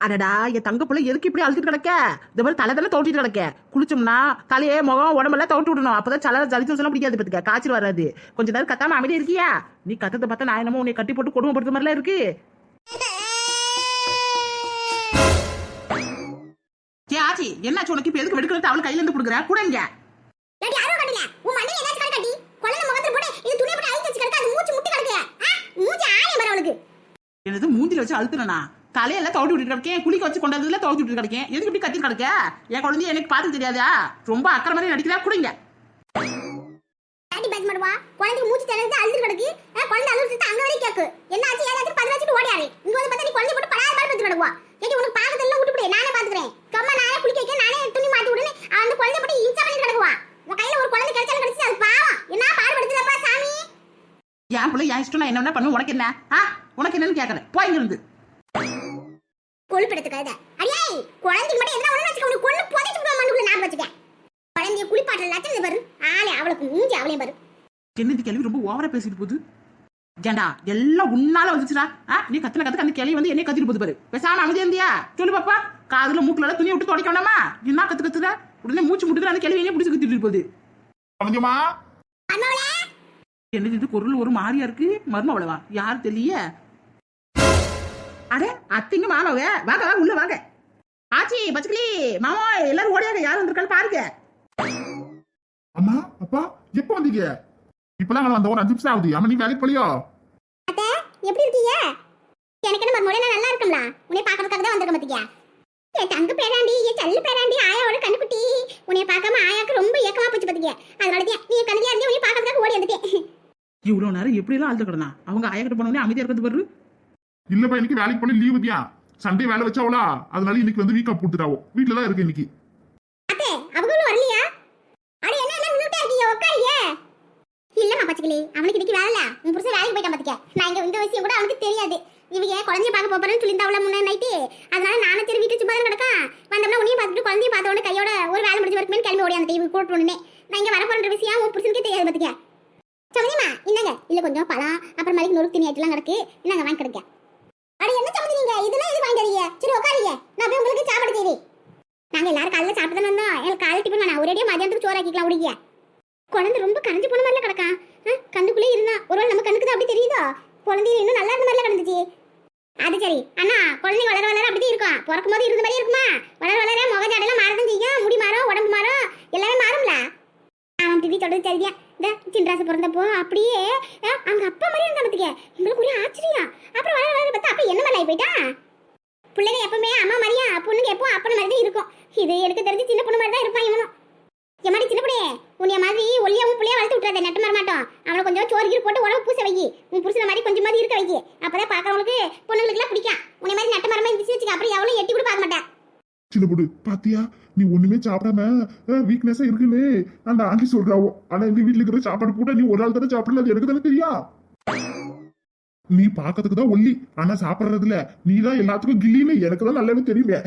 அடடா என் தங்க பிள்ளை எதுக்கு இப்படி அழுத்திட்டு கிடக்க? இந்த மாதிரி தலை தலை தோட்டிட்டு கிடக்க. குளிச்சோம்னா தலையே முகம் உடம்பெல்லாம் தோட்டி விடணும். அப்பதான் சல ஜலிச்சு எல்லாம் பிடிக்காது பத்துக்க. காய்ச்சல் வராது. கொஞ்ச நேரம் கத்தாம அமைதியா இருக்கியா? நீ கத்தத்தை பார்த்தா நான் என்னமோ உன்னை கட்டி போட்டு கொடுமைப்படுத்த மாதிரிலாம் இருக்கு. ஏ ஆச்சி என்னாச்சு உனக்கு? இப்ப எதுக்கு வெடுக்கிறது அவள் கையில இருந்து கொடுக்குற? கூட இங்க ஏடி யாரோ கட்டல உன் மண்டையில ஏதாச்சும் கட்டி குழந்தை முகத்துல போட்டு இது துணியை போட்டு அழிச்சு வச்சு கிடக்கு அது மூச்சு முட்டி கிடக்கு ஆ? மூச்சு ஆயம் வர அவளுக்கு எனது மூஞ்சில வச்சு அழுத்துறனா தலையெல்லாம் தோட்டி விட்டு கிடக்கேன். குளிக்க வச்சு கொண்டதுல தோட்டி விட்டு கிடக்கேன். எதுக்கு இப்படி கத்தி கிடக்க? என் குழந்தைய எனக்கு பார்த்து தெரியாதா? ரொம்ப அக்கறை மாதிரி நடிக்கிறா? குடிங்க. குழந்தைக்கு மூச்சு திணறது அழுது கிடக்கு. குழந்தை அழுது அங்க கேக்கு. என்ன ஆச்சு ஏதாச்சும் பத்து வச்சுட்டு ஓடியாரு. இங்க வந்து பார்த்தா நீ குழந்தை போட்டு படாத பாடு பத்து கிடக்குவா. ஏடி உனக்கு பாக்கத்துல விட்டுப்படி நானே பாத்துக்கிறேன். கம்மா நானே குளிக்க வைக்க நானே துணி மாத்தி விடுன்னு அந்த குழந்தை போட்டு இன்சா பண்ணி கிடக்குவா. உன் கையில ஒரு குழந்தை கிடைச்சாலும் கிடைச்சு அது பாவம். என்ன பாடுபடுத்துறப்பா சாமி? என் பிள்ளை என் இஷ்டம் நான் என்ன பண்ணுவேன் உனக்கு என்ன? ஆ உனக்கு என்னன்னு கேட்கறேன் போய் இங்க இருந்து. கொழுப்பெடுத்து கழுத அடியே குழந்தைக்கு மட்டும் என்ன ஒண்ணு வச்சுக்க. உனக்கு கொண்டு புதைச்சு விடுவா மண்ணுக்குள்ள நான் வச்சுக்க குழந்தைய குளிப்பாட்டுற லட்சணம் பாரு. ஆளே அவளுக்கு மூஞ்சி அவளையும் பாரு. என்னது கேள்வி? ரொம்ப ஓவரா பேசிட்டு போகுது. ஏண்டா எல்லாம் உன்னால வந்துச்சுடா. ஆ நீ கத்துன கத்துக்க அந்த கிளவி வந்து என்னைய கத்திட்டு போகுது பாரு. பேசாம அமைதியா இருந்தியா? சொல்லு பாப்பா. காதுல மூக்குல துணியை விட்டு துடைக்க வேண்டாமா? என்ன கத்து கத்துற? உடனே மூச்சு முட்டுக்கிற அந்த கிளவி என்னைய பிடிச்சு கத்திட்டு போகுது கொஞ்சமா மருமவளே என்னது இது? பொருள் ஒரு மாதிரியா இருக்கு. மருமவளவா யார் தெரியல அட அத்திங்க மாமாவ வாங்க வாங்க உள்ள வாங்க. ஆச்சி பச்சைக்கிளி மாமா எல்லாரும் ஓடியாங்க யார் வந்திருக்கான்னு பாருங்க. அம்மா அப்பா எப்ப வந்தீங்க? இப்பதான் வந்த ஒரு அஞ்சு நிமிஷம் ஆகுது. அம்மா நீ வேலைக்கு போலியோ? அத்தை எப்படி இருக்கீங்க? எனக்கு என்ன மருமவளே நான் நல்லா இருக்கும்ல. உன்னை பார்க்கறதுக்காக தான் வந்திருக்க பாத்தியா? என் தங்க பேராண்டி என் செல்ல பேராண்டி ஆயாவோட கண்ணுக்குட்டி. உன்னை பார்க்காம ஆயாக்கு ரொம்ப ஏக்கமா போச்சு பாத்திக்க அதனால தான் நீ கண்ணியா இருந்தே உன்னை பார்க்கறதுக்காக ஓடி வந்துட்டேன். இவ்வளவு நேரம் எப்படி எல்லாம் அழுது கிடனா அவங்க ஆயக்கிட்ட போனோடனே அமைதியா இருக்கிறது பாரு இல்லப்பா இன்னைக்கு வேலைக்கு போன லீவு தியா சண்டே வேலை வச்சாவளா? அதனால இன்னைக்கு வந்து வீக்கா போட்டுட்டாவோ வீட்டுல தான் இருக்கு இன்னைக்கு. அத்தை அவங்களும் வரலையா? அட என்ன என்ன நின்னுட்டே இருக்கீங்க? உட்காருங்க. இல்லம்மா பச்சைக்கிளி. அவனுக்கு இன்னைக்கு வேலை இல்ல உன் புருஷன் வேலைக்கு போயிட்டான் பாத்துக்க. நான் இங்க இந்த விஷயம் கூட அவனுக்கு தெரியாது. இவங்க குழந்தைய பார்க்க போறேன்னு சொல்லியிருந்தாவள முன்ன நைட்டு அதனால நானும் சரி வீட்டு சும்மா தான் கிடக்கா வந்தோம்னா உன்னையும் பார்த்துட்டு குழந்தைய பார்த்த உடனே கையோட ஒரு வேலை முடிஞ்ச வரைக்கும் கிளம்பி ஓடி அந்த டிவி கூட்டு உடனே நான் இங்க வரப்போற விஷயம் உன் புருஷனுக்கே தெரியாது பாத்துக்க. சமதிமா இந்தாங்க. இல்ல கொஞ்சம் பழம் அப்புறம் மாதிரி நொறுக்கு தண்ணி ஆயிட்டுலாம் கிடக்கு. இந்தாங்க வாங்கி கிடக்க அட என்ன சமதி நீங்க? இதெல்லாம் எது வாங்கி சரி உட்காருங்க நான் போய் உங்களுக்கு சாப்பாடு செய்றேன். நாங்க எல்லாரும் காலைல சாப்பிட்டு தானே வந்தோம். எனக்கு காலை டிஃபன் வேணாம். ஒரேடியே மதியானத்துக்கு சோறு ஆக்கிக்கலாம் உடிங்க குழந்தை ரொம்ப கரைஞ்சு போன மாதிரில கிடக்கா? கண்ணுக்குள்ளே இருந்தா. ஒருவேளை நம்ம கண்ணுக்கு தான் அப்படி தெரியுதோ? குழந்தைங்க இன்னும் நல்லா இருந்த மாதிரில கிடந்துச்சு அது சரி. அண்ணா குழந்தை வளர வளர அப்படி இருக்கும் பிறக்கும் போது இருந்த மாதிரி இருக்குமா? வளர வளர முக ஜாடெல்லாம் மாறதான் செய்யும். முடி மாறும் உடம்பு மாறும். எல்லாமே மாறும்ல? அவன் தொடர்ந்து சரியா இந்த சின்ராசு பிறந்தப்போ அப்படியே அவங்க அப்பா மாதிரி இருந்தா பத்துக்க. எங்களுக்கு ஒரே ஆச்சரியம். அப்புறம் வளர வளர பார்த்தா அப்ப என்ன மாதிரி போயிட்டா? பிள்ளைங்க எப்பவுமே அம்மா மாதிரியா? பொண்ணுங்க எப்போ அப்பன மாதிரி தான் இருக்கும். இது எனக்கு தெரிஞ்சு சின்ன பொண்ணு மாதிரி தான் இருப்பான் இவனும். எம்மாடி சின்ன பொண்ணே உன்னைய மாதிரி ஒல்லியாவும் புள்ளைய வளர்த்து விட்டுறாத நட்டு மாற மாட்டோம். அவனை கொஞ்சம் சோறு கீறு போட்டு உடம்பு பூச வைக்கி உன் புருஷன மாதிரி கொஞ்சம் மாதிரி இருக்க வைக்கி அப்பதான் பாக்குறவங்களுக்கு பொண்ணுங்களுக்குலாம் பிடிக்கும். உன்னை மாதிரி நட்டு மரமா இருந்துச்சு வச்சுக்க. அப்புறம் எவ்வளவு எட்டி கூட பார்க்க மாட்டேன் சின்ன பொண்ணு பாத்தியா? நீ ஒண்ணுமே சாப்பிடாம வீக்னஸா இருக்குன்னு. அந்த ஆண்டி சொல்றாவோ ஆனா இந்த வீட்டுல இருக்கிற சாப்பாடு கூட நீ ஒரு ஆள் தானே சாப்பிடல அது எனக்கு தானே தெரியும் நீ பாக்கிறதுக்கு தான் ஒல்லி ஆனா சாப்பிடுறதுல நீ தான் எல்லாத்துக்கும் கில்லின்னு எனக்கு தான் நல்லாவே தெரியுமே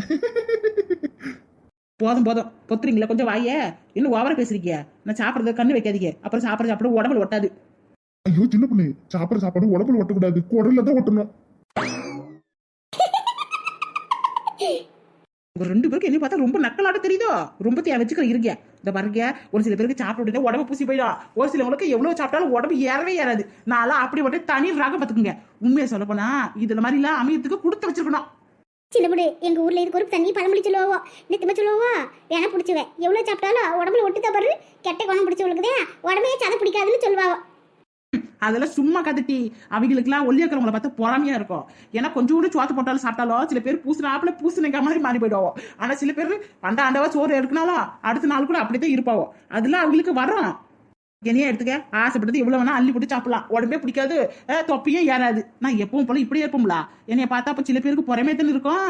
போதும் போதும். பொத்துறீங்களா? கொஞ்சம் வாயே. இன்னும் ஓவரா பேசுறீங்க. நான் சாப்பிடுறது கண்ணு வைக்காதீங்க. அப்புறம் சாப்பிட சாப்பிட உடம்புல ஒட்டாது. ஐயோ சின்ன பொண்ணு. சாப்பிடுற சாப்பாடு உடம்புல ஒட்டக்கூடாது. குடல்ல தான் ஒட்டணும். உங்க ரெண்டு பேருக்கு என்ன பார்த்தா ரொம்ப நக்கலாட தெரியுதோ? ரொம்ப தேவை வச்சுக்கிற இருங்க இந்த பாருங்க ஒரு சில பேருக்கு சாப்பிட உடம்பு பூசி போயிடும். ஒரு சிலவங்களுக்கு எவ்வளவு சாப்பிட்டாலும் உடம்பு ஏறவே ஏறாது. நான்லாம் அப்படி மட்டும் தனி ராக பார்த்துக்குங்க. உண்மையை சொல்ல போனா இதுல மாதிரி எல்லாம் அமையத்துக்கு கொடுத்து வச்சிருக்கணும். சின்ன எங்கள் எங்க ஊர்ல இதுக்கு ஒரு தண்ணி பழமொழி சொல்லுவோ. நித்தமா சொல்லுவோ. வேணா பிடிச்சுவேன் எவ்வளவு சாப்பிட்டாலும் உடம்புல ஒட்டு பாரு. கெட்ட குணம் பிடிச்சவங்களுக்கு உடம்பே சதை பிடிக்காதுன்னு சொல்லுவாவோ அதெல்லாம் சும்மா கதட்டி அவங்களுக்குலாம் ஒல்லியாக்கிறவங்கள பார்த்தா பொறாமையா இருக்கும். ஏன்னா கொஞ்சோண்டு சோத்து போட்டாலும் சாப்பிட்டாலும் சில பேர் பூசினாப்புல பூசினங்க மாதிரி மாறி போயிடுவோம். ஆனா சில பேர் பண்ட ஆண்டவா சோறு எடுக்கனாலும் அடுத்த நாள் கூட அப்படித்தான் இருப்பாவோ. அதெல்லாம் அவங்களுக்கு வரும். என்னையே எடுத்துக்க. ஆசைப்பட்டது எவ்வளவு வேணா அள்ளி போட்டு சாப்பிடலாம். உடம்பே பிடிக்காது. தொப்பியும் ஏறாது. நான் எப்பவும் போல இப்படியே இருப்போம்ல. என்னைய பார்த்தா அப்ப சில பேருக்கு பொறாமையே தானே இருக்கும்.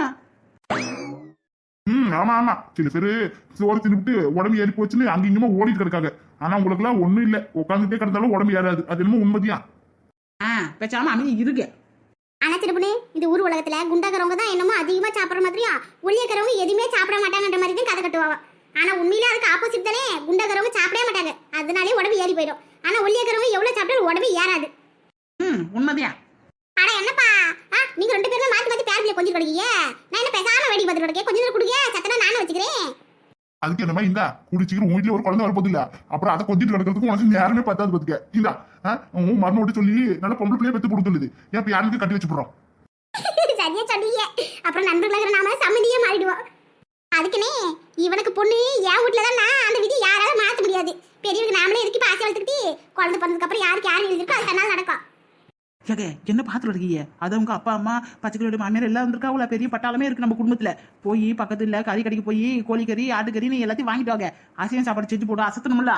ம் ஆமா ஆமா. சில பேரு சோறு தின்னுட்டு உடம்பு ஏறி போச்சுன்னு அங்க இங்கமா ஓடிட்டு கிடக்காங்க. ஆனா உங்களுக்கு எல்லாம் ஒண்ணும் இல்ல. உட்காந்துட்டே கிடந்தாலும் உடம்பு ஏறாது. அது என்னமோ உண்மைதியா ஆ பேசாம அமைதி இருக்கு ஆனா பொண்ணு இந்த ஊர் உலகத்துல குண்டாக்கிறவங்க தான் என்னமோ அதிகமா சாப்பிடுற மாதிரியா? ஒல்லியாக்கிறவங்க எதுவுமே சாப்பிட மாட்டாங்கன்ற மாதிரி தான் கதை கட்டுவாங்க. ஆனா உண்மையில அதுக்கு ஆப்போசிட் தானே? குண்டாக்கிறவங்க சாப்பிடவே மாட்டாங்க. அதனாலே உடம்பு ஏறி போயிடும். ஆனா ஒல்லியாக்கிறவங்க எவ்வளவு சாப்பிட்டாலும் உடம்பு ஏறாது. ம் உண்மைதான். அட என்னப்பா? நீங்க ரெண்டு பேரும் மாத்தி மாத்தி பேரப்பிள்ளை கொஞ்சம் கிடைக்கீங்க. நான் என்ன பேசாம வேடிக்கை பார்த்துட்டு கொஞ்சம் நேரம் கொடுங்க. சத்தனா நானும் வச்சுக்கிறேன். அதுக்கு என்னமா இந்தா குடிச்சிக்கிற உன் வீட்டுல ஒரு குழந்தை வரப்போது இல்ல? அப்புறம் அதை கொஞ்சிட்டு கிடக்கிறதுக்கு உனக்கு யாருமே பத்தாது பத்துக்க. இந்தா உன் மரணம் விட்டு சொல்லி நல்ல பொம்பளை பிள்ளைய பெத்து கொடுத்துருது ஏன் இப்ப யாருக்கு கட்டி வச்சு போடுறோம் சரியா சொன்னீங்க அப்புறம் நண்பர்களாக நாம சமதியே மாறிடுவோம். அதுக்குனே இவனுக்கு பொண்ணு என் வீட்டுல தான் நான் அந்த விதி யாராலும் மாத்த முடியாது. பெரியவங்க நாமளே எதுக்கு பாசி வளர்த்துக்கிட்டு குழந்தை பிறந்ததுக்கு அப்புறம் யாருக்கு யார் எழுதிருக்கோ அது தன்னால் நடக்கும். ஏங்க என்ன பார்த்துட்டு இருக்கீங்க? அது அவங்க அப்பா அம்மா பச்சைக்கிளோட மாமியார் எல்லாம் வந்திருக்காவுல பெரிய பட்டாளமே இருக்கு நம்ம குடும்பத்துல. போய் பக்கத்துல கறி கடைக்கு போய் கோழிக்கறி ஆட்டுக்கறி எல்லாத்தையும் வாங்கிட்டு வாங்க. அசையம் சாப்பாடு செஞ்சு போடு அசத்தணும்ல?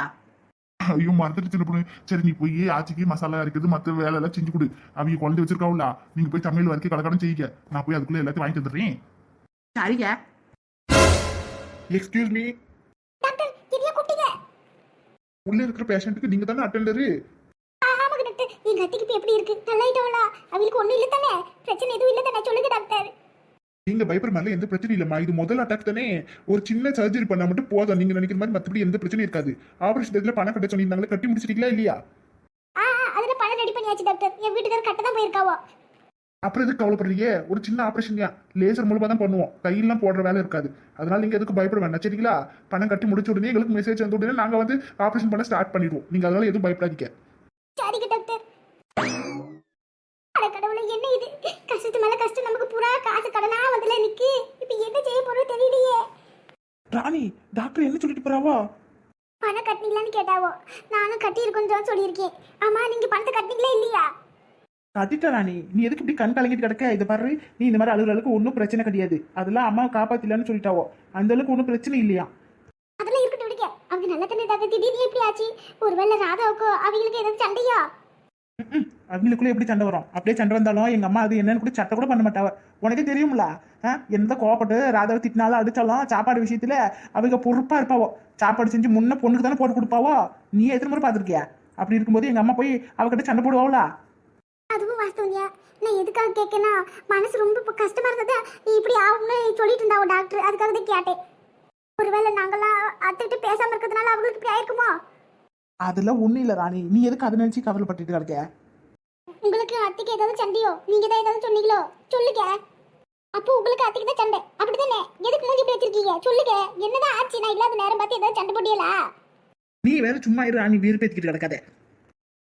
ஐயோ மறந்துட்டு சின்ன பொண்ணு. சரி நீ போய் ஆச்சிக்கு மசாலா அரைக்கிறது மத்த வேலை எல்லாம் செஞ்சு கொடு. அவங்க குழந்தை வச்சிருக்காவுல நீங்க போய் சமையல் வரைக்கும் கடற்கடன் செய்யுங்க. நான் போய் அதுக்குள்ள எல்லாத்தையும் வாங்கிட்டு வந்துடுறேன். சரிங்க. எக்ஸ்கியூஸ் மீ உள்ள இருக்கிற பேஷண்ட்டுக்கு நீங்க தானே அட்டெண்டரு டாக்டர் எங்க அத்தைக்கு இப்ப எப்படி இருக்கு? நல்லாயிட்டவளா அவங்களுக்கு ஒண்ணும் இல்ல தானே? பிரச்சனை எதுவும் இல்ல தானே? சொல்லுங்க டாக்டர் நீங்க பயப்படுற மாதிரி எந்த பிரச்சனையும் இல்லம்மா. இது முதல் அட்டாக் தானே. ஒரு சின்ன சர்ஜரி பண்ணா மட்டும் போதும். நீங்க நினைக்கிற மாதிரி மத்தபடி எந்த பிரச்சனையும் இருக்காது. ஆபரேஷன் இதுல பணம் கட்ட சொன்னீங்களே கட்டி முடிச்சிட்டீங்களா இல்லையா? அதுல பணம் ரெடி பண்ணியாச்சு டாக்டர் என் வீட்டுக்காரர் கட்ட தான் போயிருக்காவோ? அப்புறம் எதுக்கு கவலைப்படுறீங்க? ஒரு சின்ன ஆபரேஷன் தான். லேசர் மூலமா தான் பண்ணுவோம். கையெல்லாம் போடுற வேலை இருக்காது. அதனால நீங்க எதுக்கு பயப்பட வேண்டாம். சரிங்களா? பணம் கட்டி முடிச்ச உடனே எங்களுக்கு மெசேஜ் வந்த உடனே நாங்க வந்து ஆபரேஷன் பண்ண ஸ்டார்ட் பண்ணிடுவோம். நீங்க அதனால எதுவும் பயப்படாதீங்க. என்ன இது? கஷ்டத்து மேல கஷ்டம். நமக்கு பூரா காசு கடனா வந்துல நிக்கு. இப்ப என்ன செய்ய போறோம் தெரியலையே. ராணி டாக்டர் என்ன சொல்லிட்டு போறாவோ? பணம் கட்டினீங்களான்னு கேட்டாவோ. நானும் கட்டி இருக்கோம் சொல்லியிருக்கேன். ஆமா நீங்க பணத்தை கட்டினீங்களா இல்லையா? கட்டிட்ட ராணி. நீ எதுக்கு இப்படி கண் கலங்கிட்டு கிடக்க? இதை பாரு நீ இந்த மாதிரி அழுகிற அளவுக்கு ஒன்றும் பிரச்சனை கிடையாது. அதெல்லாம் அம்மா காப்பாத்திலன்னு சொல்லிட்டாவோ. அந்த அளவுக்கு ஒன்றும் பிரச்சனை இல்லையா? அதெல்லாம் இருக்கட்டும் விடுங்க. அவங்க நல்ல தண்ணி திடீர்னு எப்படி ஆச்சு? ஒருவேளை ராதாவுக்கோ அவங்களுக்கு ஏதாவது சண்டையா. அவங்களுக்குள்ள எப்படி சண்டை வரும்? அப்படியே சண்டை வந்தாலும் எங்க அம்மா அது என்னன்னு கூட சட்டை கூட பண்ண மாட்டாவ உனக்கே தெரியும்ல? எந்த கோவப்பட்டு ராதாவை திட்டினாலும் அடிச்சாலும் சாப்பாடு விஷயத்துல அவங்க பொறுப்பா இருப்பாவோ? சாப்பாடு செஞ்சு முன்ன பொண்ணுக்கு தானே போட்டு கொடுப்பாவோ? நீ எத்தனை முறை பார்த்திருக்கியா அப்படி இருக்கும்போது எங்க அம்மா போய் அவகிட்ட சண்டை போடுவாங்களா அதுவும் வாஸ்தவங்க நான் எதுக்காக கேட்கனா மனசு ரொம்ப கஷ்டமா இருந்தது நீ இப்படி ஆகும்னு சொல்லிட்டு இருந்தாவோ டாக்டர் அதுக்காக தான் கேட்டேன். ஒருவேளை நாங்களாம் அத்தைகிட்ட பேசாம இருக்கிறதுனால அவங்களுக்கு இப்படி ஆயிருக்குமோ? அதெல்லாம் ஒண்ணும் இல்ல ராணி. நீ எதுக்கு அதை நினைச்சு கவலைப்பட்டுட்டு கிடக்க? உங்களுக்கு அத்தைக்கு ஏதாவது சண்டையோ? நீங்க தான் ஏதாவது சொன்னீங்களோ? சொல்லுங்க. அப்போ உங்களுக்கு அத்தைக்கு தான் சண்டை. அப்படிதானே எதுக்கு மூஞ்சி இப்படி வச்சிருக்கீங்க? சொல்லுங்க. என்னதான் ஆச்சு? நான் இல்லாத நேரம் பார்த்து ஏதாவது சண்டை போட்டியலா? நீ வேற சும்மா இரு ராணி வீர்பேத்திக்கிட்டு கிடக்காத.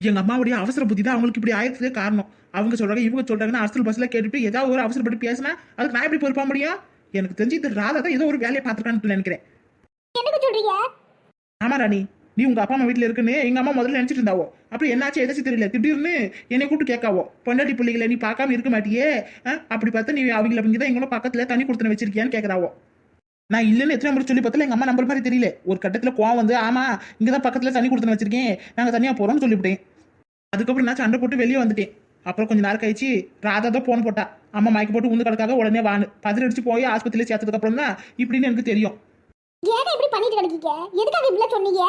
எங்க அம்மாவுடைய அவசர புத்தி தான் அவங்களுக்கு இப்படி ஆயிரத்துக்கு காரணம். அவங்க சொல்றாங்க இவங்க சொல்றாங்கன்னா அரசல் பஸ்ல கேட்டுட்டு ஏதாவது ஒரு அவசரப்பட்டு பேசினா அதுக்கு நான் எப்படி பொறுப்பா முடியும்? எனக்கு தெரிஞ்சு இது ராதா தான் ஏதோ ஒரு வேலையை பார்த்துருக்கான்னு நினைக்கிறேன். என்னக்கு சொல்றீங்க? ஆமா ராணி. நீ உங்க அப்பா அம்மா வீட்டில் இருக்குன்னு எங்க அம்மா முதல்ல நினைச்சிட்டு இருந்தாவோ? அப்புறம் என்னாச்சு எதாச்சும் தெரியல. திடீர்னு என்னை கூப்பிட்டு கேட்காவோ? பொண்டாட்டி பிள்ளைகளை நீ பார்க்காம இருக்க மாட்டியே? ஆ? அப்படி பார்த்தா நீ அவங்கள இங்கே தான் எங்களோட பக்கத்துல தண்ணி கொடுத்துன வச்சிருக்கியான்னு கேட்கறாவோ? நான் இல்லைன்னு எத்தனை முறை சொல்லி பார்த்தாலும் எங்க அம்மா நம்பர் மாதிரி தெரியல. ஒரு கட்டத்துல கோவம் வந்து ஆமா இங்கதான் பக்கத்துல தண்ணி கொடுத்துன வச்சிருக்கேன். நாங்க தனியா போறோம்னு சொல்லிவிட்டேன். அதுக்கப்புறம் நான் சண்டை போட்டு வெளியே வந்துட்டேன். அப்புறம் கொஞ்ச நேரம் கழிச்சு ராதா தான் போன் போட்டா. அம்மா மயக்க போட்டு உந்து கிடக்காக உடனே வான்னு. அடிச்சு போய் ஆஸ்பத்திரியில சேர்த்ததுக்கு அப்புறம் தான் இப்படின்னு எனக்கு தெரியும். ஏன் இப்படி பண்ணிட்டு கிடக்கீங்க? எதுக்காக இப்படி சொன்னீங்க?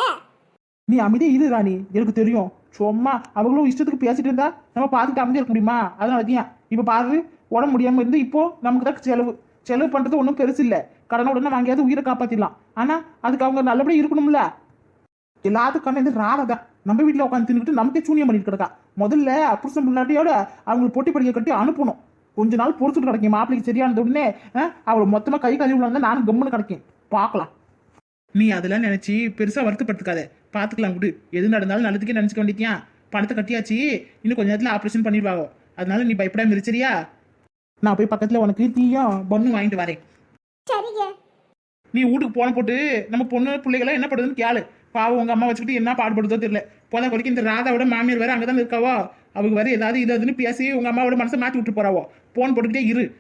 நீ அமைதியே இரு ராணி. எனக்கு தெரியும். சும்மா அவங்களும் இஷ்டத்துக்கு பேசிட்டு இருந்தா நம்ம பார்த்துட்டு அமைதியா இருக்க முடியுமா? அதனால தான். இப்போ பாரு உடம்பு முடியாம இருந்து இப்போ நமக்கு தான் செலவு. செலவு பண்றது ஒன்றும் பெருசு இல்லை. கடனை உடனே வாங்கியாவது உயிரை காப்பாத்திடலாம். ஆனால் அதுக்கு அவங்க நல்லபடியாக இருக்கணும்ல. எல்லாத்துக்கான இது ராணை தான். நம்ம வீட்டில் உட்காந்து தின்னுட்டு நமக்கே சூனியம் பண்ணிட்டு கிடக்கா. முதல்ல புருஷன் முன்னாடியோட அவங்களுக்கு பொட்டி படிக்க கட்டி அனுப்பணும். கொஞ்ச நாள் பொறுத்துட்டு கிடைக்கும் மாப்பிளைக்கு சரியானது உடனே அஹ், அவளை கை கழுவி விழுந்தா நானும் கம்முன்னு கிடைக்கும் பார்க்கலாம். நீ அதெல்லாம் நினைச்சு பெருசா வருத்தப்படுத்துக்காத. பாத்துக்கலாம் விடு. எது நடந்தாலும் நல்லதுக்கே நினைச்சுக்க வேண்டியதியா பணத்தை கட்டியாச்சு. இன்னும் கொஞ்ச நேரத்துல ஆபரேஷன் பண்ணிடுவாங்க அதனால நீ பயப்படாம இரு சரியா? நான் போய் பக்கத்துல உனக்கு டீயும் பன்னும் வாங்கிட்டு வரேன். சரிங்க. நீ வீட்டுக்கு போன போட்டு நம்ம பொண்ணு பிள்ளைகளை என்ன பண்ணுதுன்னு கேளு. பாவம் உங்க அம்மா வச்சுக்கிட்டு என்ன பாடுபடுதோ தெரியல. போத வரைக்கும் இந்த ராதாவோட மாமியார் வேற அங்கதான் இருக்காவோ. அவங்க வேற ஏதாவது இது அதுன்னு பேசி உங்க அம்மாவோட மனசை மாத்தி விட்டு போறாவோ. போன் போட்டுக்கிட்டே இரு.